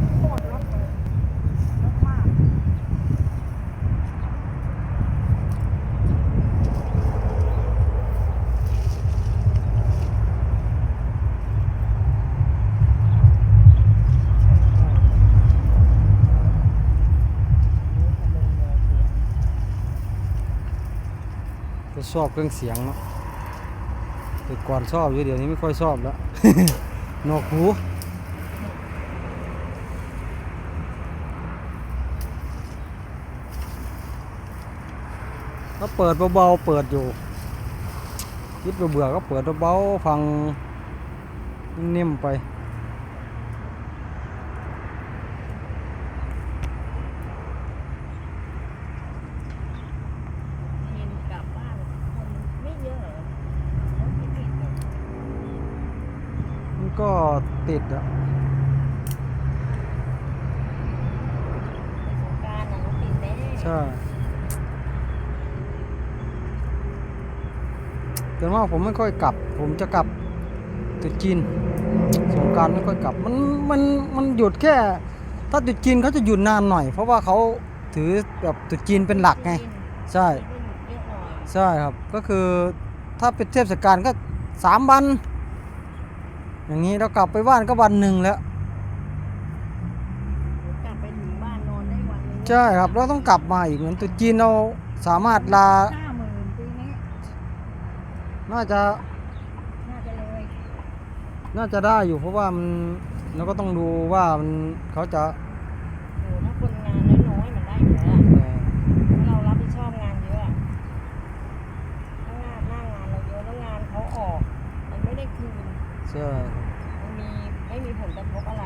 ตรโคตรรถเลยรถมากก็ชอบเครื่องเสียงเนาะแต่ก่อนชอบอยู่เดี๋ยวนี้ไม่ค่อยชอบแล้วนวกหู ก็เปิดเบาๆเปิดอยู่คิดเบื่อๆก็เปิดเบาๆฟังนิ่มๆไปเย็นกลับบ้านคนไม่เยอะเหรอรถติดๆเนี่ยมันก็ติดอะใน สงกรารน่ะรถติดแน่ใช่แต่ว่าผมไม่ค่อยกลับ ผมจะกลับตรุษจีนสงกรารไม่ค่อยกลับ มันมันมันหยุดแค่ ถ้าตรุษจีนเขาจะหยุดนานหน่อย เพราะว่าเขาถือแบบตรุษจีนเป็นหลักไง ใช่ก็หยุดเยอะหน่อยใช่ครับก็คือถ้าเป็นเทศกาลก็สามวัน อย่างนี้เรากลับไปบ้านก็วันหนึ่งแล้วกลับไปถึงบ้านนอนได้วันหนึงใช่ครับเราต้องกลับมาอีกเหมือนตรุษจีนเราสามารถลาห้าหมื่นปีนี้ น่าจะน่าจะเลยน่าจะได้อยู่ เพราะว่ามันเราก็ต้องดูว่ามันเขาจะโอ้ถ้าคนงานน้อยๆมันได้อยู่แล้วอะเอ่อถ้าเรารับผิดชอบงานเยอะอะถ้างานหน้างานเราเยอะแล้วงานเขาออก มันไม่ได้คืนใช่มันมีไม่มีผลกระทบอะไรอ